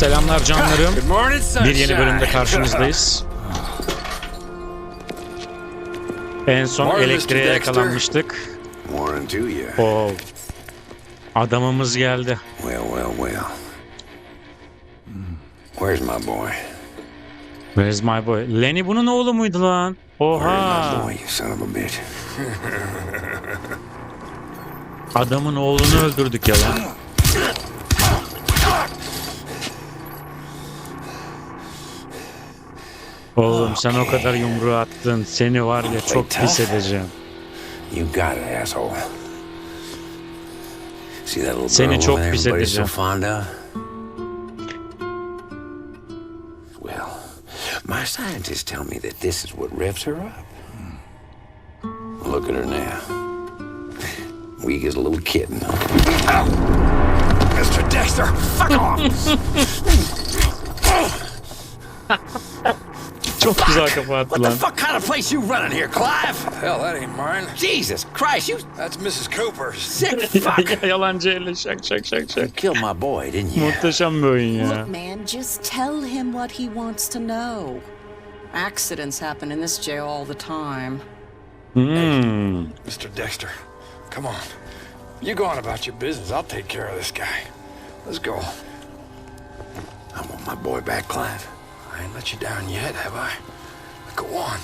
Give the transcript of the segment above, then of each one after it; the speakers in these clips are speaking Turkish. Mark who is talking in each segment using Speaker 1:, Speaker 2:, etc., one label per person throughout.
Speaker 1: Selamlar canlarım.
Speaker 2: Good morning, sunshine.
Speaker 1: Bir yeni bölümde karşınızdayız. En son elektriğe yakalanmıştık. Oo. Adamımız geldi.
Speaker 3: Well, well, well. Where's my boy?
Speaker 1: Where's my boy? Lenny bunun oğlu muydu lan? Oha. Adamın oğlunu öldürdük ya lan. Oğlum sen o kadar yumruğu attın. Seni var ya çok pis edeceğim.
Speaker 3: You got it, asshole. See that little
Speaker 1: Seni çok pis edeceğim.
Speaker 3: fond of? Well, my scientists tell me that this is what revs her up. Look at her now. Weak as a little kitten. Mr. Dexter, fuck off!
Speaker 1: Çok güzel kafa attı
Speaker 3: What the fuck kind of place you running here, Clive?
Speaker 2: Hell, that ain't mine.
Speaker 3: Jesus Christ, you
Speaker 2: That's Mrs. Cooper's.
Speaker 3: sick fuck!
Speaker 1: Yalancı elle şak şak şak şak.
Speaker 3: Killed my boy, didn't you?
Speaker 1: Muhteşem bir oyun ya.
Speaker 4: Look, man, just tell him what he wants to know. Accidents happen in this jail all the time.
Speaker 1: Hmm.
Speaker 2: Mr. Dexter, come on. You go on about your business. I'll take care of this guy. Let's go.
Speaker 3: I want my boy back, Clive.
Speaker 2: I ain't let you down yet, have I? Go on.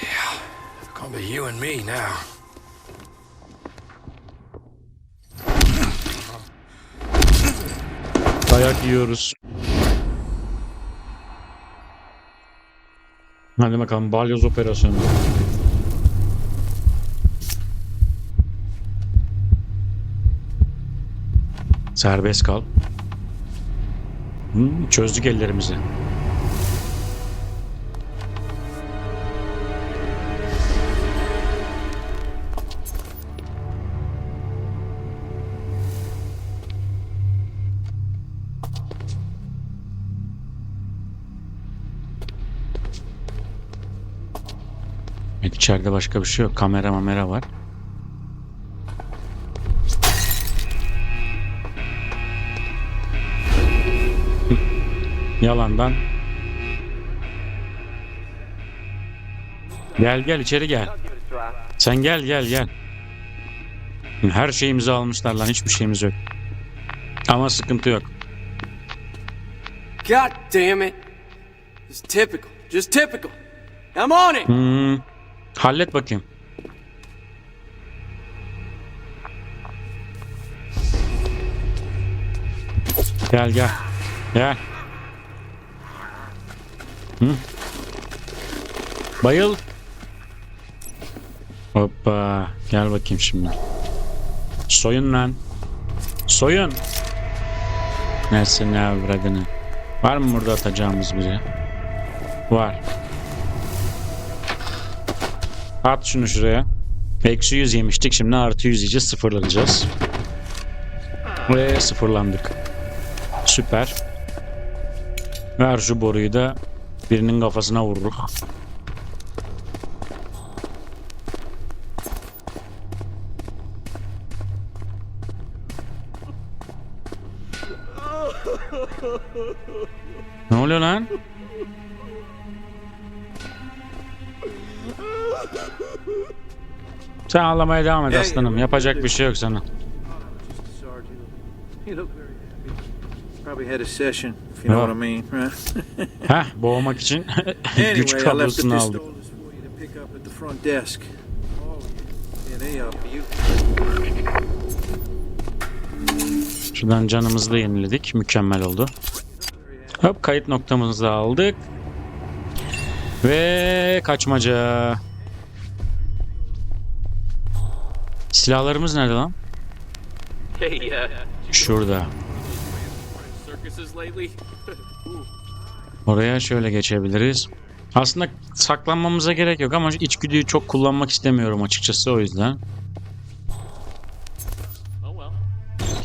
Speaker 2: Yeah, it's gonna be you and me now.
Speaker 1: Dayak yiyoruz. Hadi bakalım balyoz operasyonu. Serbest kal. Hmm, çözdük ellerimizi. Evet, içeride başka bir şey yok. Kamera mamera var. Yalandan. Gel gel içeri gel. Sen gel gel gel. Her şeyimizi almışlar lan hiçbir şeyimiz yok. Ama sıkıntı yok.
Speaker 5: God damn it. It's typical. Just typical. I'm on it.
Speaker 1: Hmm. Hallet bakayım. Gel gel. Gel. Hı? Bayıl. Hoppa. Gel bakayım şimdi. Soyun lan. Soyun. Neyse ne avradını. Var mı burada atacağımız biri? Var. At şunu şuraya. Eksi 100 yemiştik. Şimdi artı 100 yiyeceğiz. Sıfırlanacağız. Ve sıfırlandık. Süper. Ver şu boruyu da birinin kafasına vururuz. Ne oluyor lan? Sen ağlamaya devam et aslanım. Yapacak bir şey yok sana.
Speaker 6: Probably had a session, if you know what I mean, right?
Speaker 1: Heh boğmak için
Speaker 6: anyway,
Speaker 1: güç
Speaker 6: I left the
Speaker 1: kablosunu aldık.
Speaker 6: pistols for you to pick up at the front desk. Oh, yeah, they are for you.
Speaker 1: Şuradan canımızı da yeniledik. Mükemmel oldu. Hop kayıt noktamızı da aldık. Ve kaçmaca. Silahlarımız nerede lan?
Speaker 5: Hey, uh,
Speaker 1: Şurada. Oraya şöyle geçebiliriz. Aslında saklanmamıza gerek yok ama içgüdüyü çok kullanmak istemiyorum açıkçası o yüzden.
Speaker 5: Oh.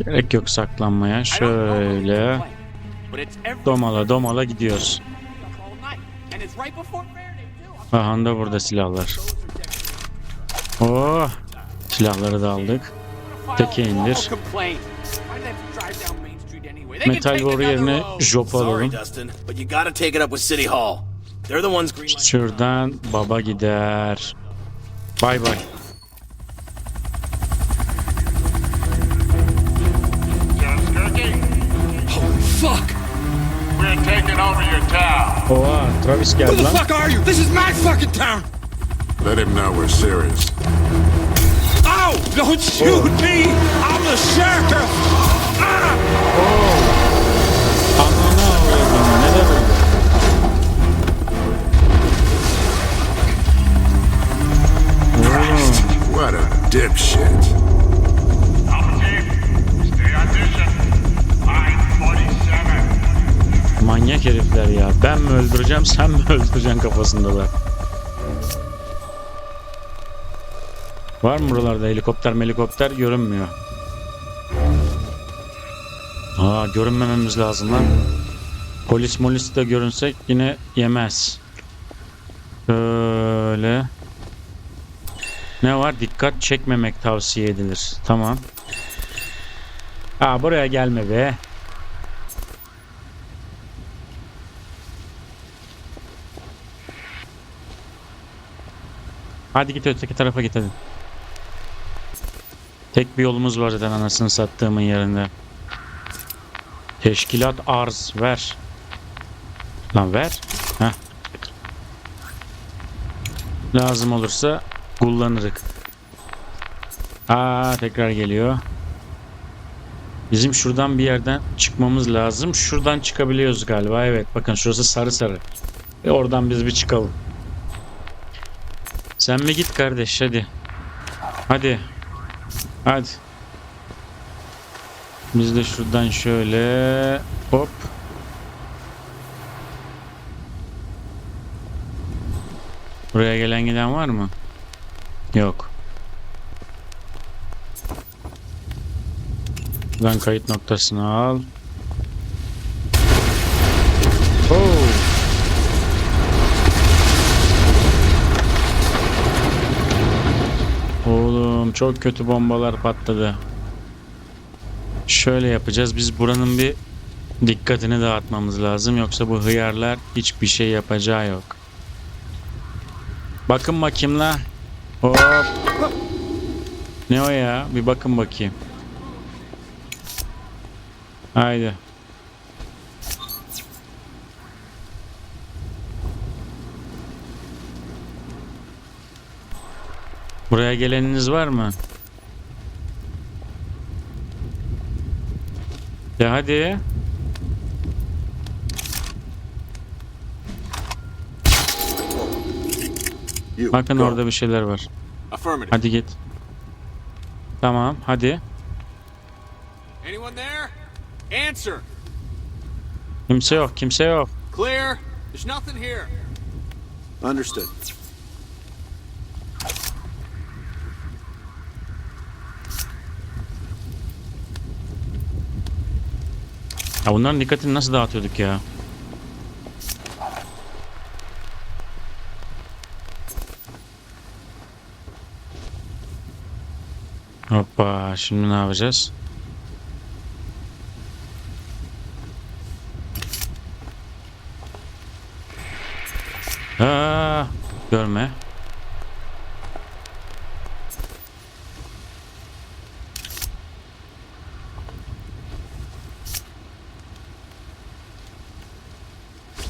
Speaker 1: Gerek yok saklanmaya. Şöyle domala domala gidiyoruz. Aha da burada silahlar. Oh! Silahları da aldık. Teke indir. Metal
Speaker 7: another
Speaker 1: yerine. Job
Speaker 8: Sorry,
Speaker 1: alalım.
Speaker 8: Dustin, but you gotta take it up with City Hall. They're the ones greenlighting.
Speaker 1: Şuradan baba gider. Bay bay.
Speaker 2: Holy fuck!
Speaker 9: We're taking over your town.
Speaker 1: Oha Travis
Speaker 2: Who
Speaker 1: geldi
Speaker 2: the
Speaker 1: lan.
Speaker 2: fuck are you? This is my fucking town!
Speaker 9: Let him know we're serious.
Speaker 2: Ow! Don't shoot me! I'm the sheriff! Ah!
Speaker 1: Ananı
Speaker 9: What a dipshit. Alpha team, stay on mission. Line 47.
Speaker 1: Manyak herifler ya. Ben mi öldüreceğim sen mi öldüreceksin kafasındalar. Var mı buralarda helikopter helikopter görünmüyor. Aa görünmememiz lazım lan. Polis molis de görünsek yine yemez. Böyle. Ne var? Dikkat çekmemek tavsiye edilir. Tamam. Aa buraya gelme be. Hadi git öteki tarafa git hadi. Tek bir yolumuz var zaten anasını sattığımın yerinde. Teşkilat arz ver. Lan ver. Heh. Lazım olursa kullanırık. Aa tekrar geliyor. Bizim şuradan bir yerden çıkmamız lazım. Şuradan çıkabiliyoruz galiba. Evet bakın şurası sarı sarı. Ve oradan biz bir çıkalım. Sen mi git kardeş hadi. Hadi. Hadi. Biz de şuradan şöyle hop. Buraya gelen giden var mı? Yok. Buradan kayıt noktasını al. Oh. Oğlum çok kötü bombalar patladı. Şöyle yapacağız. Biz buranın bir dikkatini dağıtmamız lazım. Yoksa bu hıyarlar hiçbir şey yapacağı yok. Bakın bakayım la. Hop. Ne o ya? Bir bakın bakayım. Haydi. Buraya geleniniz var mı? Ya hadi.
Speaker 9: You,
Speaker 1: Bakın
Speaker 9: go.
Speaker 1: orada bir şeyler var.
Speaker 8: Affirmative.
Speaker 1: Hadi git. Tamam hadi.
Speaker 7: Anyone there? Answer.
Speaker 1: Kimse yok kimse yok.
Speaker 7: Clear. There's nothing here.
Speaker 8: Understood.
Speaker 1: Ya bunların dikkatini nasıl dağıtıyorduk ya? Hoppa şimdi ne yapacağız? Aa, görme.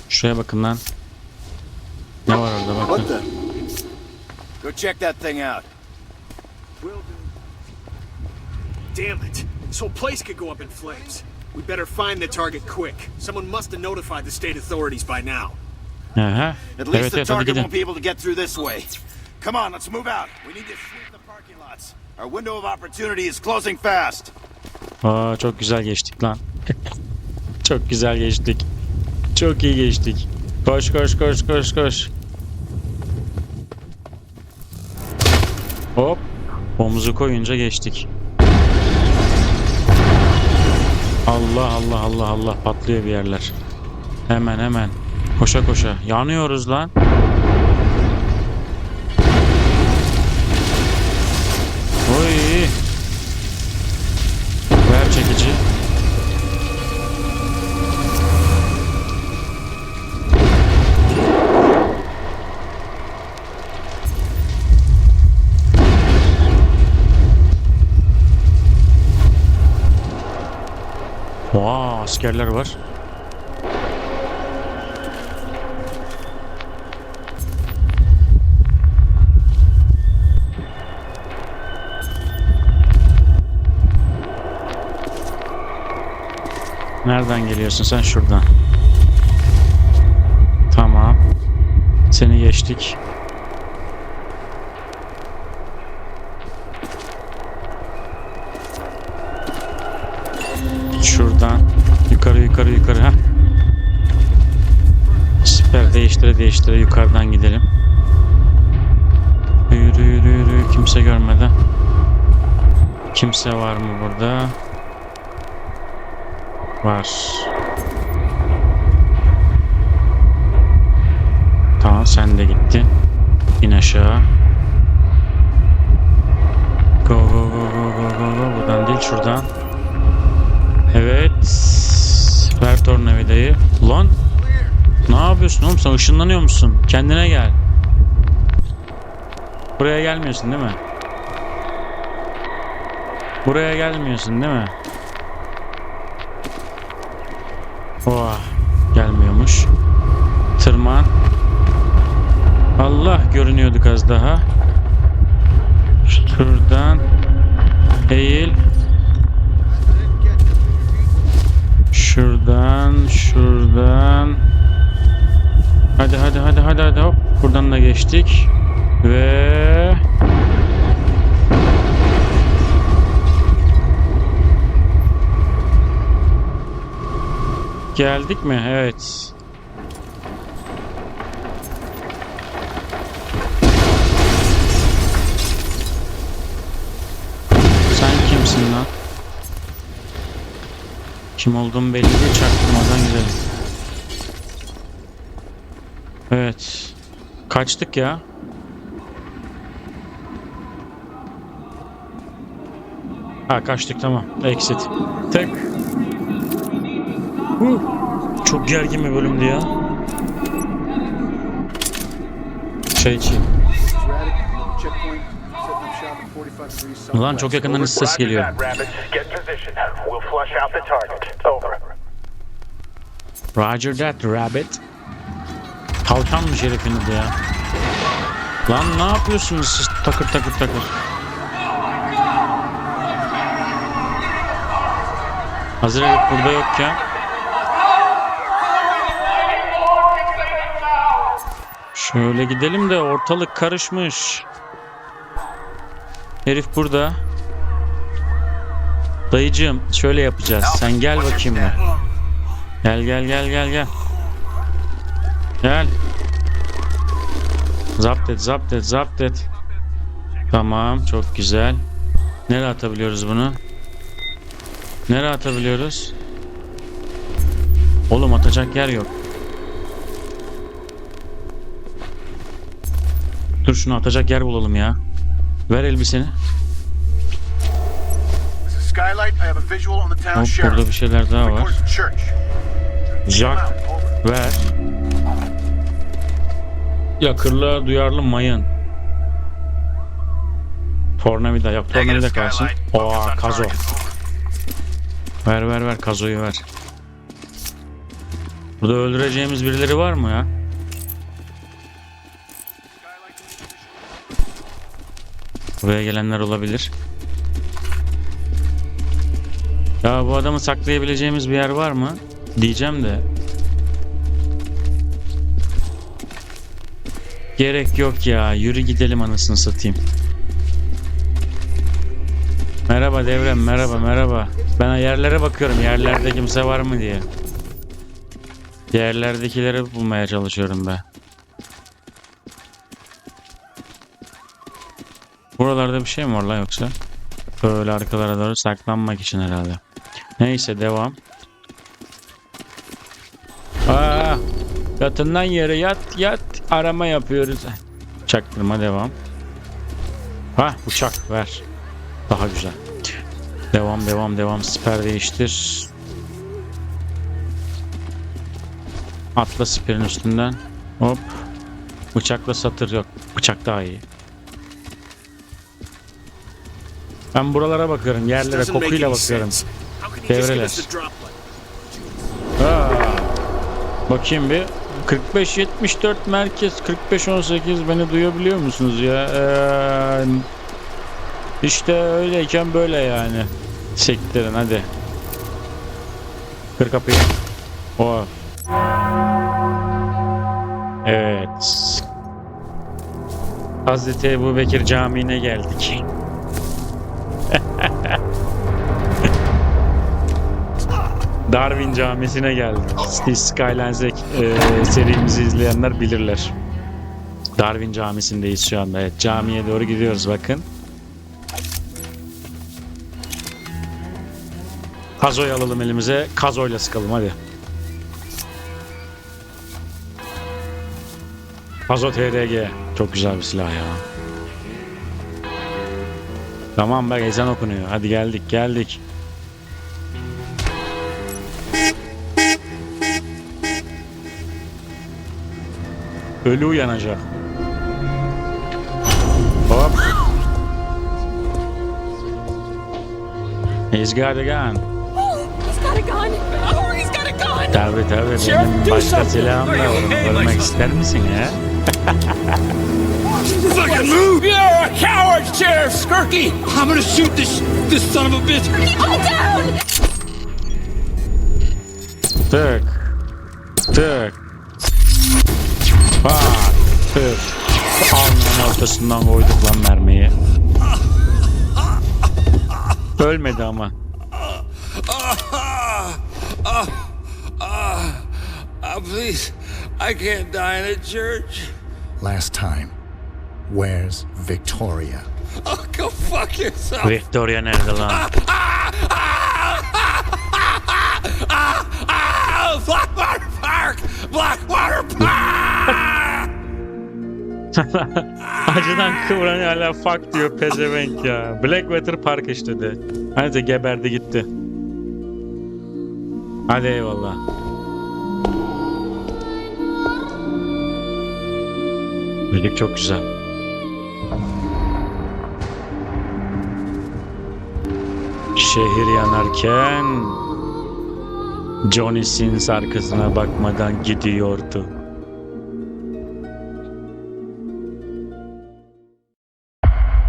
Speaker 1: Şuraya bakın lan. Ne var orada bakın.
Speaker 8: Go check that thing out.
Speaker 10: Damn it. This whole place could go up in flames. We better find the target quick. Someone must have notified the state authorities by now.
Speaker 1: Aha.
Speaker 8: At least
Speaker 1: Evet
Speaker 8: the
Speaker 1: evet
Speaker 8: target won't be able to get through this way. Come on, let's move out. We need to sweep the parking lots. Our window of opportunity is closing fast.
Speaker 1: Aa çok güzel geçtik lan. çok güzel geçtik. Çok iyi geçtik. Koş koş koş koş koş. Hop. Omuzu koyunca geçtik. Allah Allah Allah Allah patlıyor bir yerler. Hemen hemen. Koşa koşa. Yanıyoruz lan. Oy. Ver çekici. Askerler var. Nereden geliyorsun sen şuradan? Tamam. Seni geçtik. Yukarı yukarı ha. Süper değiştire değiştire yukarıdan gidelim. Yürü yürü yürü kimse görmeden. Kimse var mı burada? Var. Tamam sen de gittin. İn aşağı. Go go go go go go go. Buradan değil şuradan. Ver tornavidayı. Ulan. Ne yapıyorsun oğlum sen ışınlanıyor musun? Kendine gel. Buraya gelmiyorsun değil mi? Buraya gelmiyorsun değil mi? Oha. Gelmiyormuş. Tırman. Allah görünüyorduk az daha. Şuradan. Eğil. Şuradan, şuradan. Hadi hadi hadi hadi hadi hop. Buradan da geçtik. Ve Geldik mi? Evet. Kim olduğum belli değil. Çaktırmadan gidelim. Evet. Kaçtık ya. Ha kaçtık tamam. Exit. Tek. Huh. Çok gergin bir bölümdü ya. Şey için. Ulan çok yakından ses geliyor. Roger that rabbit. Tavşanmış herifin adı ya. Lan ne yapıyorsunuz siz takır takır takır. Hazır herif burada yokken. Şöyle gidelim de ortalık karışmış. Herif burada. Dayıcığım şöyle yapacağız. Sen gel bakayım be. Gel gel gel gel gel. Gel. Zapt et zapt et zapt et. Tamam çok güzel. Nereye atabiliyoruz bunu? Nereye atabiliyoruz? Oğlum atacak yer yok. Dur şunu atacak yer bulalım ya. Ver elbiseni. Hop burada bir şeyler daha var. Jack ver. Yakırlığa duyarlı mayın. Tornavida yok tornavida kalsın. Oha kazo. Ver ver ver kazoyu ver. Burada öldüreceğimiz birileri var mı ya? Buraya gelenler olabilir. Ya bu adamı saklayabileceğimiz bir yer var mı? Diyeceğim de. Gerek yok ya. Yürü gidelim anasını satayım. Merhaba devrem merhaba merhaba. Ben yerlere bakıyorum yerlerde kimse var mı diye. Yerlerdekileri bulmaya çalışıyorum be. Buralarda bir şey mi var lan yoksa? Böyle arkalara doğru saklanmak için herhalde. Neyse devam. Aa, yatından yere yat yat arama yapıyoruz. Çaktırma devam. Ha uçak ver. Daha güzel. Devam devam devam siper değiştir. Atla siperin üstünden. Hop. Bıçakla satır yok. Bıçak daha iyi. Ben buralara bakıyorum. Yerlere kokuyla bakıyorum. Devreler. Ha. Bakayım bir. 45 74 merkez 45 18 beni duyabiliyor musunuz ya? Ee, işte öyleyken böyle yani. Sektirin hadi. Kır kapıyı. O. Evet. Hazreti Ebu Bekir Camii'ne geldik. Darwin Camisi'ne geldik. Steve Skylines e, serimizi izleyenler bilirler. Darwin Camisi'ndeyiz şu anda. Evet, camiye doğru gidiyoruz bakın. Kazoy alalım elimize. Kazoyla sıkalım hadi. Kazo TRG. Çok güzel bir silah ya. Tamam bak ezan okunuyor. Hadi geldik geldik. Ölü uyanacak. Hop. He's got a gun.
Speaker 11: He's got a gun. Oh, he's got a gun.
Speaker 1: Tabi tabi
Speaker 5: Sheriff,
Speaker 1: benim
Speaker 5: do
Speaker 1: başka
Speaker 5: something.
Speaker 1: silahım da var. Görmek ister misin ya?
Speaker 10: Fucking move! You're a coward, Sheriff Skirky! I'm gonna shoot this this son of a bitch.
Speaker 11: All down.
Speaker 1: Tık. Tık. Bak. Tık. Alnının ortasından koyduk lan mermiyi. Ölmedi ama.
Speaker 3: Uh, please, I can't die in a church.
Speaker 9: Last time. Where's Victoria?
Speaker 3: Oh, go fuck yourself.
Speaker 1: Victoria nerede lan?
Speaker 3: Ah, Blackwater Park! Blackwater Park!
Speaker 1: Acıdan kıvranıyor hala fuck diyor pezevenk ya. Blackwater Park işte de. Hadi geberdi gitti. Hadi eyvallah. Müzik çok güzel. Şehir yanarken Johnny Sins arkasına bakmadan gidiyordu.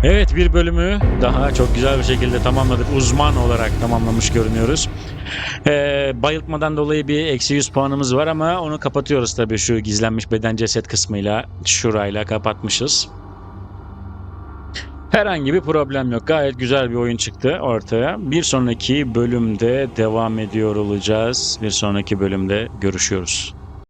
Speaker 1: Evet bir bölümü daha çok güzel bir şekilde tamamladık. Uzman olarak tamamlamış görünüyoruz. Ee, bayıltmadan dolayı bir eksi 100 puanımız var ama onu kapatıyoruz tabii şu gizlenmiş beden ceset kısmıyla şurayla kapatmışız. Herhangi bir problem yok. Gayet güzel bir oyun çıktı ortaya. Bir sonraki bölümde devam ediyor olacağız. Bir sonraki bölümde görüşüyoruz.